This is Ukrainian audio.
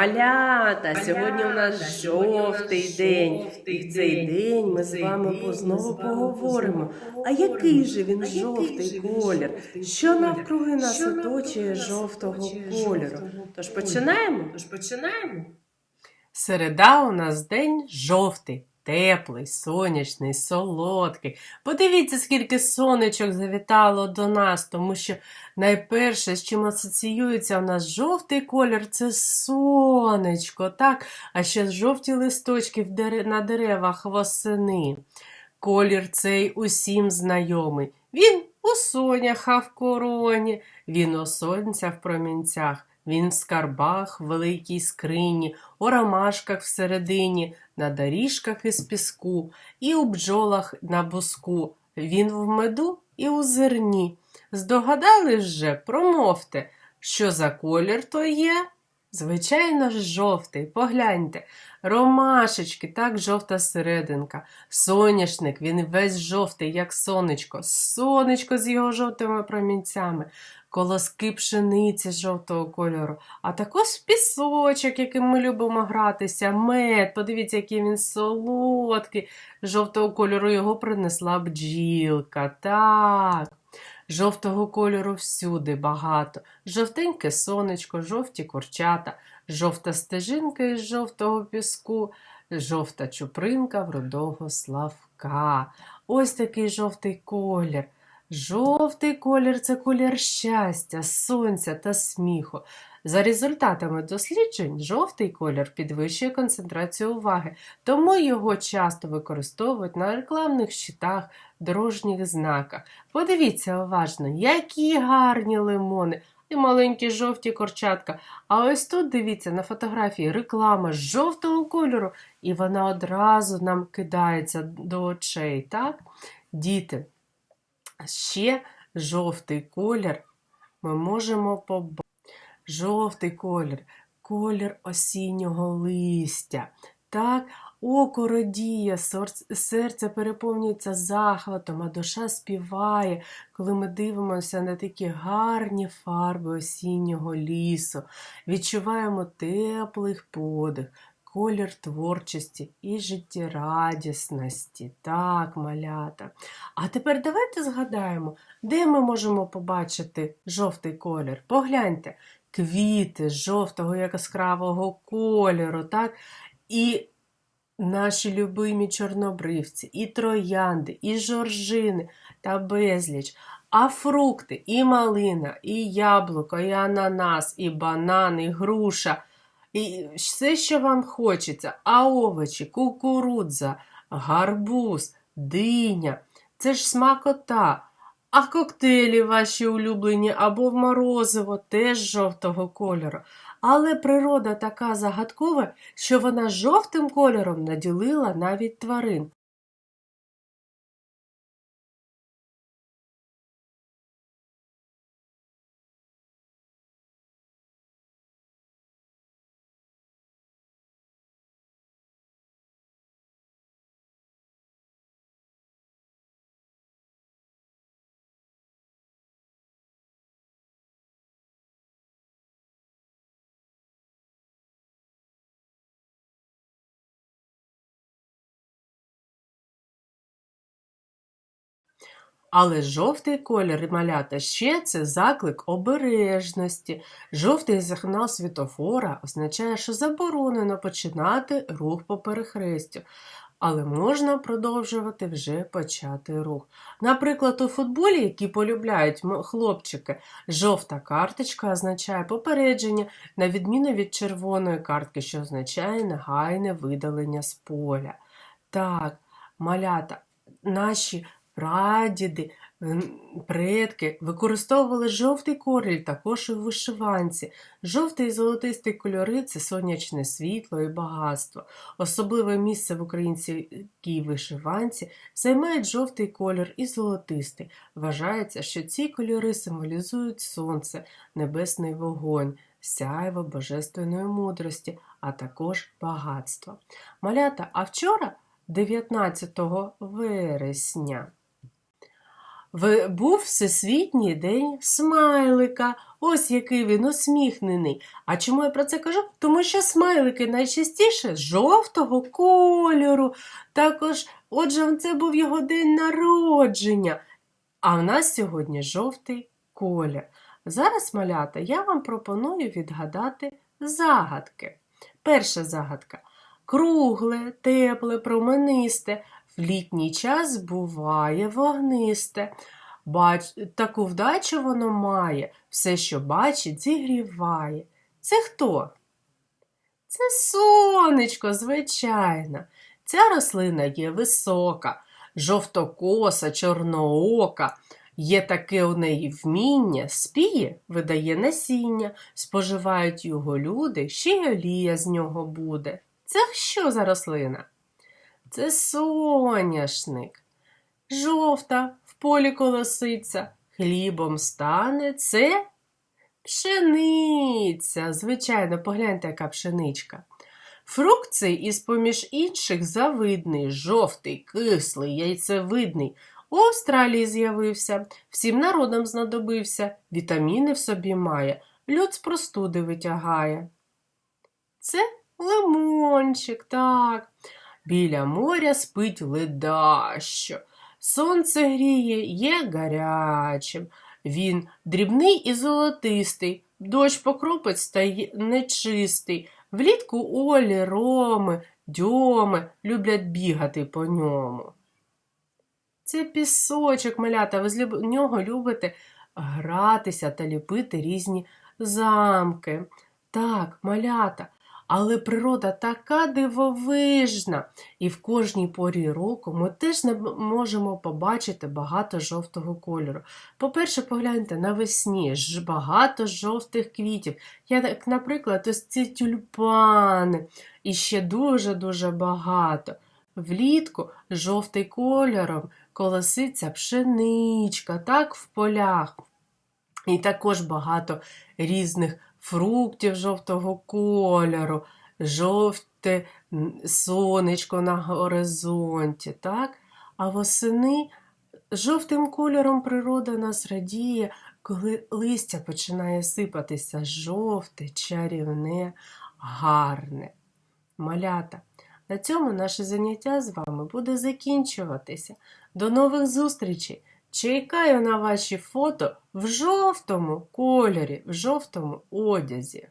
Малята, сьогодні у нас жовтий день, і в цей день ми з вами знову поговоримо. А який же він жовтий колір? Що навкруги нас оточує жовтого кольору? Тож починаємо? Тож починаємо. Середа у нас день жовтий, теплий, сонячний, солодкий. Подивіться, скільки сонечок завітало до нас, тому що найперше, з чим асоціюється у нас жовтий колір, це сонечко, так? А ще жовті листочки на деревах восени. Колір цей усім знайомий. Він у соняха в короні, він у сонця в промінцях, він в скарбах в великій скрині, у ромашках всередині, на доріжках із піску, і у бджолах на буску. Він в меду і у зерні. Здогадались же, промовте, що за колір то є? Звичайно ж, жовтий. Погляньте. Ромашечки, так жовта серединка. Соняшник, він весь жовтий, як сонечко. Сонечко з його жовтими промінцями. Колоски пшениці жовтого кольору, а також пісочок, яким ми любимо гратися, мед. Подивіться, який він солодкий. Жовтого кольору його принесла бджілка. Так. Жовтого кольору всюди багато. Жовтеньке сонечко, жовті курчата, жовта стежинка із жовтого піску, жовта чупринка в рудого славка. Ось такий жовтий колір. Жовтий колір це колір щастя, сонця та сміху. За результатами досліджень, жовтий колір підвищує концентрацію уваги, тому його часто використовують на рекламних щитах, дорожніх знаках. Подивіться уважно, які гарні лимони і маленькі жовті корчатка. А ось тут дивіться на фотографії реклама жовтого кольору, і вона одразу нам кидається до очей. Так? Діти, ще жовтий колір ми можемо побачити. Жовтий колір, колір осіннього листя. Так, око радіє, серце переповнюється захватом, а душа співає, коли ми дивимося на такі гарні фарби осіннього лісу, відчуваємо теплий подих, колір творчості і життєрадісності. Так, малята. А тепер давайте згадаємо, де ми можемо побачити жовтий колір. Погляньте, квіти жовтого яскравого кольору, так? І наші любимі чорнобривці, і троянди, і жоржини та безліч. А фрукти, і малина, і яблуко, і ананас, і банан, і груша, і все, що вам хочеться, а овочі, кукурудза, гарбуз, диня. Це ж смакота. А коктейлі ваші улюблені або в морозиво теж жовтого кольору. Але природа така загадкова, що вона жовтим кольором наділила навіть тварин. Але жовтий колір малята ще це заклик обережності. Жовтий сигнал світофора означає, що заборонено починати рух по перехрестю. Але можна продовжувати вже почати рух. Наприклад, у футболі, які полюбляють хлопчики, жовта карточка означає попередження, на відміну від червоної картки, що означає негайне видалення з поля. Так, малята, наші прадіди, предки використовували жовтий колір також в вишиванці. Жовтий і золотистий кольори це сонячне світло і багатство. Особливе місце в українській вишиванці займають жовтий колір і золотистий. Вважається, що ці кольори символізують сонце, небесний вогонь, сяйво божественної мудрості, а також багатство. Малята, а вчора, 19 вересня, В- Був Всесвітній день смайлика. Ось який він усміхнений. А чому я про це кажу? Тому що смайлики найчастіше жовтого кольору. Також, отже, це був його день народження. А в нас сьогодні жовтий колір. Зараз, малята, я вам пропоную відгадати загадки. Перша загадка. Кругле, тепле, променисте, в літній час буває вогнисте. Бач... Таку вдачу воно має, все, що бачить, зігріває. Це хто? Це сонечко, звичайно. Ця рослина є висока, жовтокоса, чорноока. Є таке у неї вміння, спіє, видає насіння, споживають його люди, ще й олія з нього буде. Це що за рослина? Це соняшник. Жовта в полі колоситься, хлібом стане це пшениця. Звичайно, погляньте, яка пшеничка. Фрукт цей із поміж інших завидний, жовтий, кислий, яйцевидний. У Австралії з'явився, всім народам знадобився, вітаміни в собі має, люд з простуди витягає. Це лимончик, так. Біля моря спить ледащо. Сонце гріє, є гарячим. Він дрібний і золотистий, дощ покропить стає нечистий. Влітку Олі, Роми, Дьоми люблять бігати по ньому. Це пісочок, малята, ви з нього любите гратися та ліпити різні замки. Так, малята, але природа така дивовижна, і в кожній порі року ми теж не можемо побачити багато жовтого кольору. По-перше, погляньте, навесні ж багато жовтих квітів. Як, наприклад, ось ці тюльпани, і ще дуже-дуже багато. Влітку жовтий кольором колоситься пшеничка, так в полях. І також багато різних фруктів жовтого кольору, жовте сонечко на горизонті, так? А восени жовтим кольором природа нас радіє, коли листя починає сипатися жовте, чарівне, гарне. Малята. На цьому наше заняття з вами буде закінчуватися. До нових зустрічей! Чекаю на ваші фото в жовтому кольорі, в жовтому одязі.